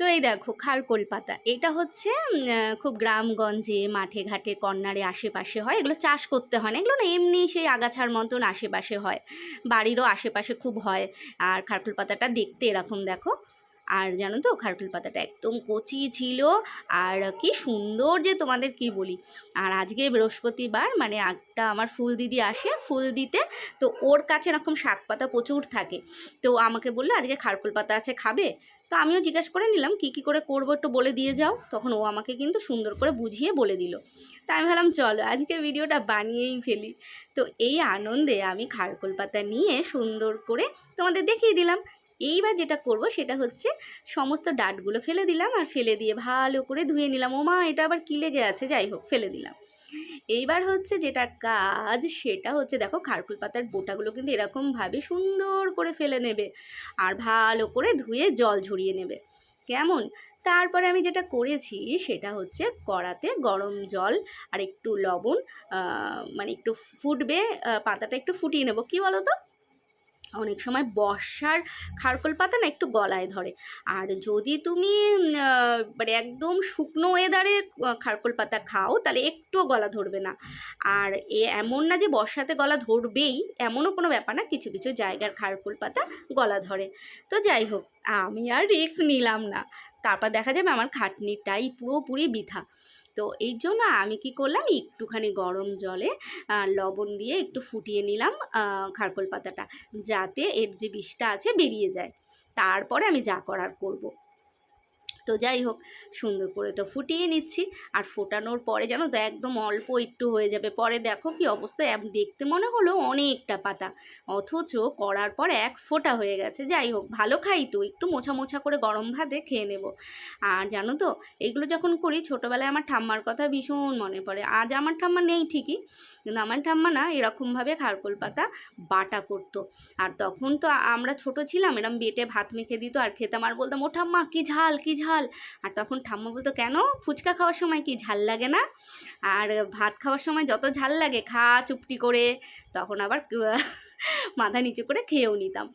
তো এই দেখো খারকোল পাতা। এটা হচ্ছে খুব গ্রামগঞ্জে মাঠে ঘাটে কর্নারে আশেপাশে হয়। এগুলো চাষ করতে হয় না। এগুলো না এমনি সেই আগাছার মতন আশেপাশে হয়। বাড়িরও আশেপাশে খুব হয়। আর খারকোল পাতাটা দেখতে এরকম, দেখো। আর জানো তো খারকুল পাতাটা একদম কচি ছিল। আর কি সুন্দর যে তোমাদের কি বলি, আর আজকে বৃহস্পতিবার মানে একটা আমার ফুল দিদি আসে ফুল দিতে তো ওর কাছে এরকম শাক পাতা প্রচুর থাকে। তো আমাকে বলল, আজকে খারকুল পাতা আছে, খাবে? তো আমিও জিজ্ঞেস করে নিলাম, কি কি করে করব একটু বলে দিয়ে যাও। তখন ও আমাকে কিন্তু সুন্দর করে বুঝিয়ে বলে দিল। তা আমি ভাবলাম, চলো, আজকে ভিডিওটা বানিয়েই ফেলি। তো এই আনন্দে আমি খারকোল পাতা নিয়ে সুন্দর করে তোমাদের দেখিয়ে দিলাম। এইবার যেটা করব সেটা হচ্ছে সমস্ত ডাটগুলো ফেলে দিলাম আর ফেলে দিয়ে ভালো করে ধুয়ে নিলাম। ও মা এটা আবার কি লেগে আছে? যাই হোক, ফেলে দিলাম। এইবার হচ্ছে যেটা কাজ সেটা হচ্ছে দেখো, খারকুল পাতার বোটাগুলো কিন্তু এরকমভাবে সুন্দর করে ফেলে নেবে আর ভালো করে ধুয়ে জল ঝরিয়ে নেবে। কেমন? তারপরে আমি যেটা করেছি সেটা হচ্ছে কড়াতে গরম জল আর একটু লবণ মানে একটু ফুটবে পাতাটা একটু ফুটিয়ে নেব। কি বলো তো অনেক সময় বর্ষার খারকোল পাতা না একটু গলায় ধরে। আর যদি তুমি মানে একদম শুকনো ওয়েদারে খারকোল পাতা খাও, তাহলে একটুও গলা ধরবে না। আর এ, এমন না যে বর্ষাতে গলা ধরবেই, এমনও কোনো ব্যাপার না, কিছু কিছু জায়গার খারকোল পাতা গলা ধরে। তো যাই হোক, আমি আর রিক্স নিলাম না। তারপর দেখা যাবে আমার খাটনিটাই পুরোপুরি বৃথা তো এই জন্য আমি কি করলাম, একটুখানি গরম জলে লবণ দিয়ে একটু ফুটিয়ে নিলাম খারকোল পাতাটা, যাতে এর যে বিষটা আছে বেরিয়ে যায় তারপরে আমি যা করার করব। তো যাই হোক, সুন্দর করে তো ফুটিয়ে নিচ্ছি। আর ফোটানোর পরে জানো তো একদম অল্প একটু হয়ে যাবে। পরে দেখো কি অবস্থা দেখতে মনে হলো অনেকটা পাতা। অথচ করার পর এক ফোটা হয়ে গেছে। যাই হোক, ভালো খাই তো, একটু মোছা মোছা করে গরম ভাতে খেয়ে নেব। আর জানো তো, এগুলো যখন করি ছোটোবেলায় আমার ঠাম্মার কথা ভীষণ মনে পড়ে। আজ আমার ঠাম্মা নেই ঠিকই, কিন্তু আমার ঠাম্মা না এরকমভাবে খারকোল পাতা বাটা করতো। আর তখন তো আমরা ছোট ছিলাম, এরম বেটে ভাত মেখে দিত আর খেতাম। আর বলতাম, ও ঠাম্মা, কী ঝাল কী ঝাল। আর তখন ঠাম্মা বলতো, কেন? ফুচকা খাওয়ার সময় কি ঝাল লাগে না? আর ভাত খাওয়ার সময় যত ঝাল লাগে, খা চুপটি করে। তখন আবার মাথা নিচু করে খেয়েও নিতাম।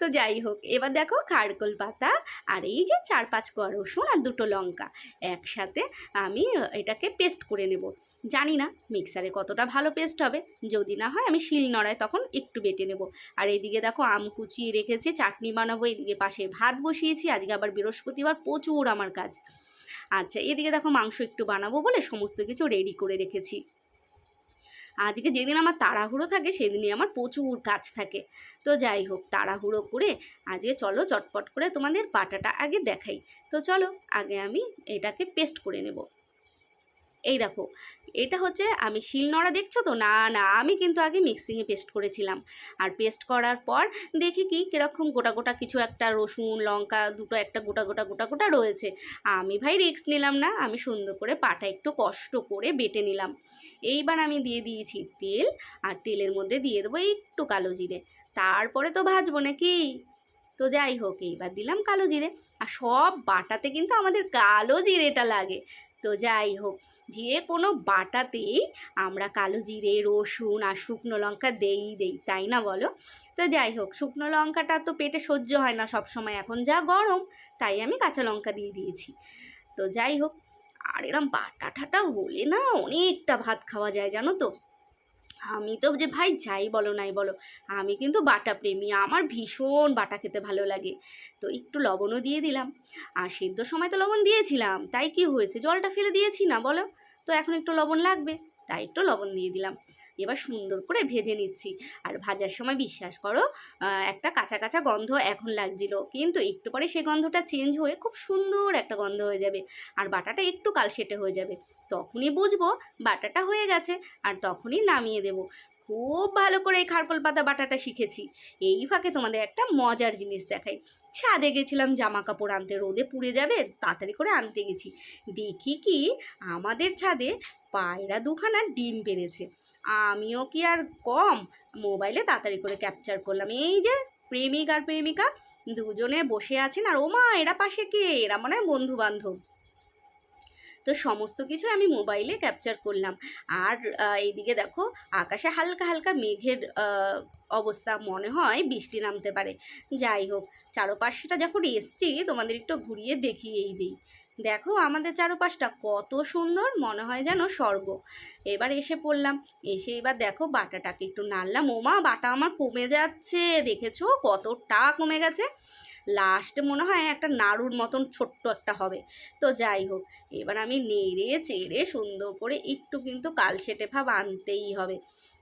তো যাই হোক, এবার দেখো খারকোল পাতা আর এই যে চার পাঁচ কোয়া রসুন আর দুটো লঙ্কা। একসাথে আমি এটাকে পেস্ট করে নেব। জানি না মিক্সারে কতটা ভালো পেস্ট হবে। যদি না হয় আমি শিল নড়ায় তখন একটু বেটে নেব। আর এইদিকে দেখো আম কুচিয়ে রেখেছি, চাটনি বানাবো, এদিকে পাশে ভাত বসিয়েছি, আজকে আবার বৃহস্পতিবার, প্রচুর আমার কাজ। আচ্ছা এদিকে দেখো মাংস একটু বানাবো বলে সমস্ত কিছু রেডি করে রেখেছি। আজকে যেদিন আমার তাড়াহুড়ো থাকে, সেদিনই আমার প্রচুর কাজ থাকে। তো যাই হোক, তাড়াহুড়ো করে আজকে চলো চটপট করে তোমাদের পাটাটা আগে দেখাই। তো চলো, আগে আমি এটাকে পেস্ট করে নেব। এই দেখো, এটা হচ্ছে আমি শিলনোড়া দেখছ তো? না না, আমি কিন্তু আগে মিক্সিংয়ে পেস্ট করেছিলাম। আর পেস্ট করার পর দেখি কি, কীরকম গোটা গোটা কিছু একটা রসুন, লঙ্কা, দুটো একটা গোটা গোটা গোটা গোটা রয়েছে। আমি ভাই রিস্ক নিলাম না, আমি সুন্দর করে পাটা একটু কষ্ট করে বেটে নিলাম। এইবার আমি দিয়ে দিয়েছি তেল, আর তেলের মধ্যে দিয়ে দেবো একটু কালো জিরে। তারপরে তো ভাজবো নাকি? তো যাই হোক, এইবার দিলাম কালো জিরে। আর সব বাটাতে কিন্তু আমাদের কালো জিরেটা লাগে। তো যাই হোক, যে কোনো বাটাতেই আমরা কালো জিরে, রসুন আর শুকনো লঙ্কা দেই দেই, তাই না বলো? তো যাই হোক, শুকনো লঙ্কাটা তো পেটে সহ্য হয় না সব সময় এখন যা গরম, তাই আমি কাঁচা লঙ্কা দিয়ে দিয়েছি। তো যাই হোক, আর এরম বাটা ঠাটা হলে না অনেকটা ভাত খাওয়া যায়, জানো তো? আমি তো যে, ভাই, যাই বলো, নাই বলো। আমি কিন্তু বাটা প্রেমী, আমার ভীষণ বাটা খেতে ভালো লাগে। তো একটু লবণও দিয়ে দিলাম। আর সিদ্ধ সময় তো লবণ দিয়েছিলাম, তাই কি হয়েছে? জলটা ফেলে দিয়েছি না, বলো? তো এখন একটু লবণ লাগবে, তাই একটু লবণ দিয়ে দিলাম। এবার সুন্দর করে ভেজে নিচ্ছি। আর ভাজার সময় বিশ্বাস করো একটা কাঁচা কাঁচা গন্ধ এখন লাগছিল। কিন্তু একটু পরে সেই গন্ধটা চেঞ্জ হয়ে খুব সুন্দর একটা গন্ধ হয়ে যাবে। আর বাটাটা একটু কালশেটে হয়ে যাবে। তখনই বুঝব বাটাটা হয়ে গেছে। আর তখনই নামিয়ে দেবো। খুব ভালো করে এই খারকোল পাতা বাটাটা শিখেছি। এই ফাঁকে তোমাদের একটা মজার জিনিস দেখাই। ছাদে গেছিলাম, জামা কাপড় আনতে। রোদে পুড়ে যাবে, তাড়াতাড়ি করে আনতে গেছি। দেখি কি আমাদের ছাদে পায়রা দুখানা ডিম পেরেছে। আমিও কি আর কম? মোবাইলে তাড়াতাড়ি করে ক্যাপচার করলাম। এই যে প্রেমিক আর প্রেমিকা, দুজনে বসে আছেন আর ওমা, এরা পাশে কে? এরা মনে হয় বন্ধু বান্ধব তো তো সমস্ত কিছু আমি মোবাইলে ক্যাপচার করলাম। আর এইদিকে দেখো, আকাশে হালকা হালকা মেঘের অবস্থা। মনে হয় বৃষ্টি নামতে পারে। যাই হোক, চারপাশটা যখন এসছি, তোমাদের একটু ঘুরিয়ে দেখিয়েই দিই। দেখো আমাদের চারপাশটা কত সুন্দর, মনে হয় যেন স্বর্গ। এবার এসে পড়লাম, এসে এবার দেখো বাটাটাকে একটু নাড়লাম। ওমা, বাটা আমার কমে যাচ্ছে, দেখেছ? কতটা কমে গেছে। লাস্টে মনে হয় একটা নাড়ুর মতন ছোট্ট একটা হবে। তো যাই হোক, এবার আমি নেড়ে চেড়ে সুন্দর করে একটু কিন্তু কালশেটে ভাব আনতেই হবে।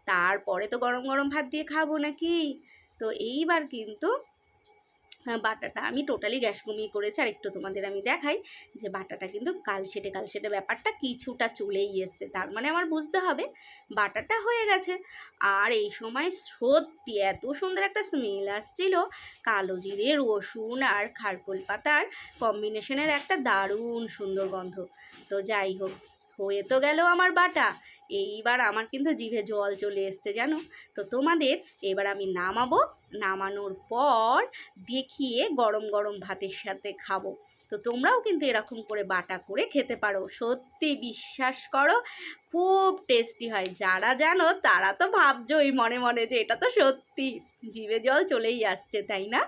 তারপরে তো গরম গরম ভাত দিয়ে খাব নাকি? তো এইবার কিন্তু বাটাটা আমি টোটালি গ্যাস কমিয়ে করেছি। আর একটু তোমাদের আমি দেখাই যে বাটাটা কিন্তু কালশেটে কালশেটে ব্যাপারটা কিছুটা চলেই এসছে। তার মানে আমার বুঝতে হবে বাটাটা হয়ে গেছে। আর এই সময় সত্যি এত সুন্দর একটা স্মেল আসছিল। কালো জিরে, রসুন আর খারকোল পাতার কম্বিনেশনের একটা দারুণ সুন্দর গন্ধ। তো যাই হোক, হয়ে তো গেল আমার বাটা। এইবার আমার কিন্তু জিভে জল চলে এসছে, জানো? তো তোমাদের এবার আমি নামাবো। নামানোর পর দেখিয়ে গরম গরম ভাতের সাথে খাব। তো তোমরাও কিন্তু এরকম করে বাটা করে খেতে পারো। সত্যি বিশ্বাস করো, খুব টেস্টি হয়। যারা জানো, তারা তো ভাবছোই মনে মনে যে এটা তো সত্যি। জিভে জল চলেই আসছে, তাই না?